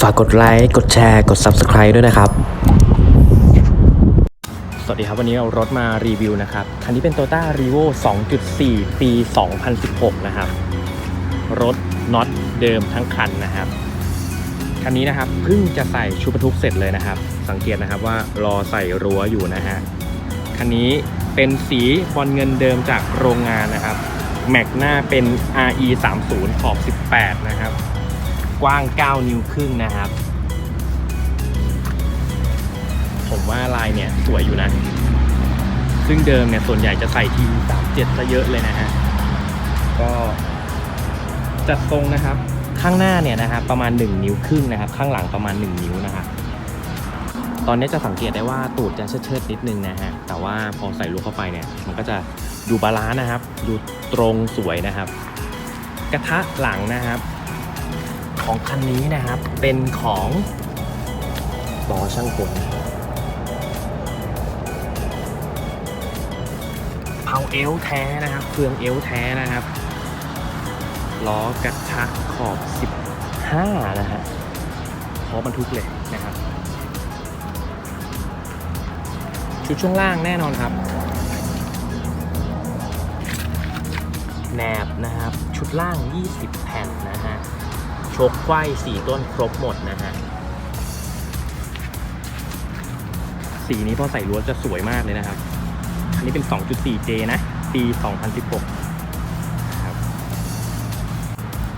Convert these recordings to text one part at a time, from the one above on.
ฝากกดไลค์กดแชร์กด Subscribe ด้วยนะครับ สวัสดีครับวันนี้เอารถมารีวิวนะครับ คันนี้เป็น Toyota r e v o 2.4 ปี 2016 นะครับ รถน็อตเดิมทั้งคันนะครับคันนี้นะครับเพิ่งจะใส่ชุดบรรทุกเสร็จเลยนะครับ สังเกตนะครับว่ารอใส่รั้วอยู่นะฮะคันนี้เป็นสีบอลเงินเดิมจากโรงงานนะครับแม็กหน้าเป็น RE 3 0ขอบ18 นะครับ กว้าง 9 นิ้วครึ่งนะครับ ผมว่าลายเนี่ยสวยอยู่นะ ซึ่งเดิมเนี่ยส่วนใหญ่จะใส่ที37ซะเยอะเลยนะฮะ ก็จัดทรงนะครับ ข้างหน้าเนี่ยนะครับประมาณ 1 นิ้วครึ่งนะครับ ข้างหลังประมาณ 1 นิ้วนะครับตอนนี้จะสังเกตได้ว่าตูดจะเชิดๆนิดนึงนะฮะ แต่ว่าพอใส่ลูกเข้าไปเนี่ยมันก็จะดูบาลานซ์นะครับ ดูตรงสวยนะครับ กระทะหลังนะครับ ของคันนี้นะครับ เป็นของล้อช่างกลเผาเอลแท้นะครับเฟืองเอลแท้นะครับล้อกระทะขอบ 15 นะฮะพร้อมบรรทุกเลยนะครับ ชุดช่วงล่างแน่นอนครับแหนบนะครับ ชุดล่าง 20 แผ่นนะฮะ ชกไขว้4ต้นครบหมดนะฮะ สีนี้พอใส่ล้วจะสวยมากเลยนะครับ อันนี้เป็น 2.4J นะ ปี 2016ครับ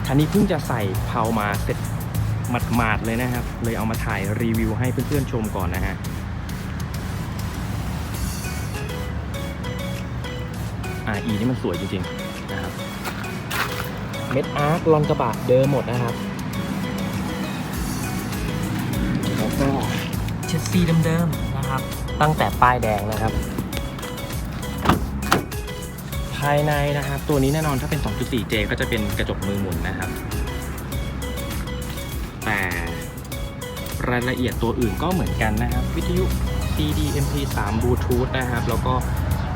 คันนี้เพิ่งจะใส่เพามาเสร็จหมาดๆเลยนะครับ เลยเอามาถ่ายรีวิวให้เพื่อนๆชมก่อนนะฮะ RE นี่มันสวยจริงๆ เม็ดอาร์คลอนกระบะเดิมหมดนะครับแล้วก็เชสซีเดิมๆนะครับ ตั้งแต่ป้ายแดงนะครับ ภายในนะครับ ตัวนี้แน่นอนถ้าเป็น 2.4J ก็จะเป็นกระจกมือหมุนนะครับ แต่รายละเอียดตัวอื่นก็เหมือนกันนะครับ วิทยุ CD MP3 Bluetooth นะครับ แล้วก็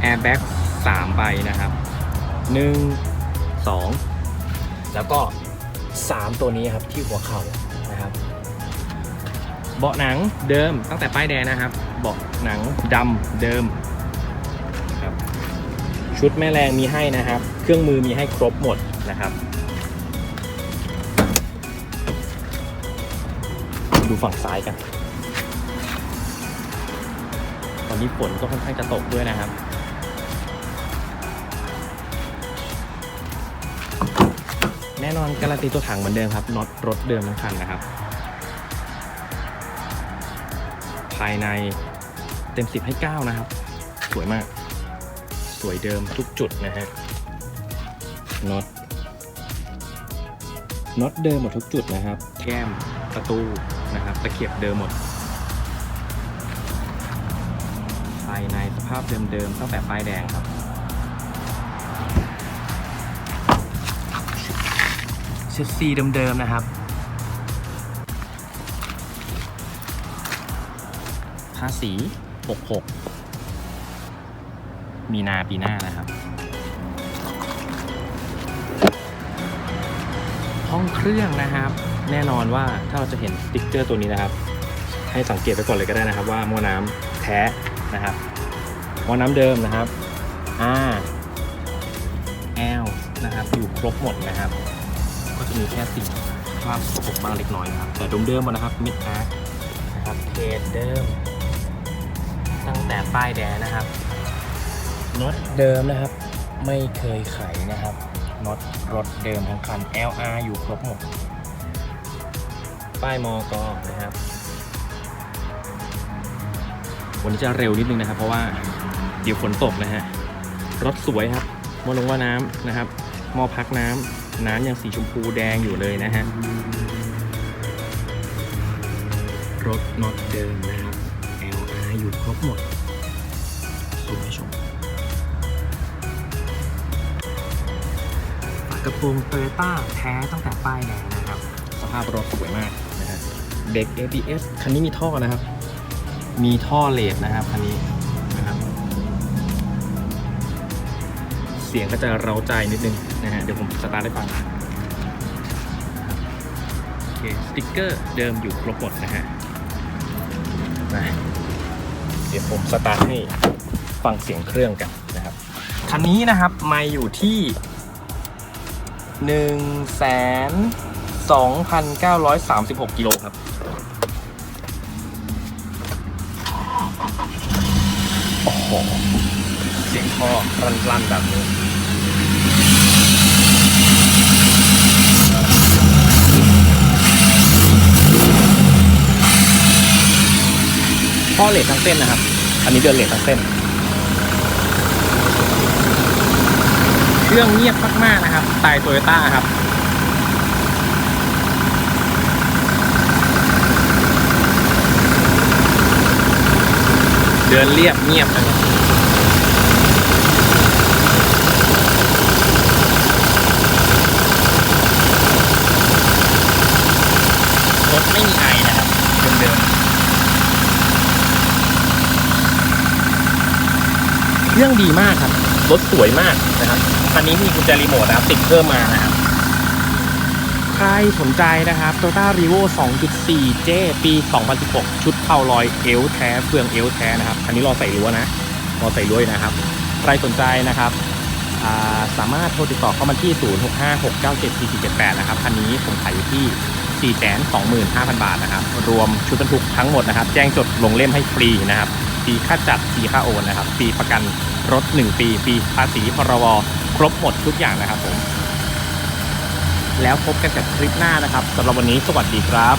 Airbag 3ใบนะครับ 1 2 แล้วก็ 3 ตัวนี้ครับที่หัวเข่านะครับ เบาะหนังเดิมตั้งแต่ป้ายแดงนะครับ เบาะหนังดำเดิมครับชุดแม่แรงมีให้นะครับ เครื่องมือมีให้ครบหมดนะครับดูฝั่งซ้ายกัน ตอนนี้ฝนก็ค่อนข้างจะตกด้วยนะครับ น่นอนการันตีตัวถังเหมือนเดิมครับน็อตรถเดิมทั้งคันนะครับ ภายในเต็ม 10 ให้ 9 นะครับ สวยมาก สวยเดิมทุกจุดนะฮะน็อตน็อตเดิมหมดทุกจุดนะครับ แก้มประตูนะครับตะเข็บเดิมหมด ภายในสภาพเดิมๆตั้งแต่ป้ายแดงครับ ชสซีเดิมๆนะครับภาษี 66 มีนาปีหน้านะครับ ห้องเครื่องนะครับ แน่นอนว่าถ้าเราจะเห็นสติ๊กเกอร์ตัวนี้นะครับ ให้สังเกตไปก่อนเลยก็ได้นะครับ ว่าหม้อน้ำแท้นะครับหม้อน้ำเดิมนะครับ R L นะครับ อยู่ครบหมดนะครับก็จะ มีแค่สิ่งภาพสกปรกบ้างเล็กน้อยนะครับ แต่เดิมๆมดนะครับมิดอาร์นะครับเทสเดิม ตั้งแต่ป้ายแดงนะครับน็อตเดิมนะครับ ไม่เคยไขนะครับน็อตรถเดิมทั้งคัน LR อยู่ครบหมดป้ายมอกนะครับวันนี้จะเร็วนิดนึงนะครับ เพราะว่าเดี๋ยวฝนตกนะฮะรถสวยครับมอลงว่าน้ำนะครับมอพักน้ำ น้ำยังสีชมพูแดงอยู่เลยนะฮะ รถน็อตเดิมนะครับ LR อยู่ครบหมดสูให้ชมฝากระโปรงโตโยต้าแท้ตั้งแต่ป้ายแดงนะครับ สภาพรถสวยมากนะฮะเด็ก ABS คันนี้มีท่อนะครับ มีท่อเลดนะครับคันนี้ เสียงก็จะเร้าใจนิดนึงนะฮะเดี๋ยวผมสตาร์ทให้ฟังเคสติ๊กเกอร์เดิมอยู่ครบหมดนะฮะมาเดี๋ยวผมสตาร์ทให้ฟังเสียงเครื่องกันนะครับคันนี้นะครับม่อยู่ที่หนึ่งแสนสองพันเก้าร้อยสามสิบหกกิโลครับโอ้โห สียงท่อรันๆแบบนี้ท่อเลททั้งเส้นนะครับ อันนี้เดินเลททั้งเส้น เครื่องเงียบมากๆนะครับสไตล์โตโยต้าครับเดินเรียบเงียบนะครับรถไม่มีไอนะครับเดิมๆ เครื่องดีมากครับ รถสวยมากนะครับ คันนี้มีกุญแจรีโมทนะครับติดเพิ่มมานะครับ ใครสนใจนะครับ Toyota r e v o 2.4 J ปี 2016 ชุดเผาลอยเอลแท้เฟืองเอลแท้นะครับอันนี้รอใส่รั้วนะ รอใส่รั้วอยู่นะครับ ใครสนใจนะครับาสามารถโทรติดต่อเข้ามาที่ 0656974478 นะครับ คันนี้ผมขายอยู่ที่ 425,000 บาทนะครับ รวมชุดบรรทุกทั้งหมดนะครับ แจ้งจดลงเล่มให้ฟรีนะครับ ฟรีค่าจัดฟรีค่าโอนนะครับฟรีประกันรถ 1 ปีฟรีภาษีพรบครบหมดทุกอย่างนะครับผมแล้วพบกันกับคลิปหน้านะครับสำหรับวันนี้สวัสดีครับ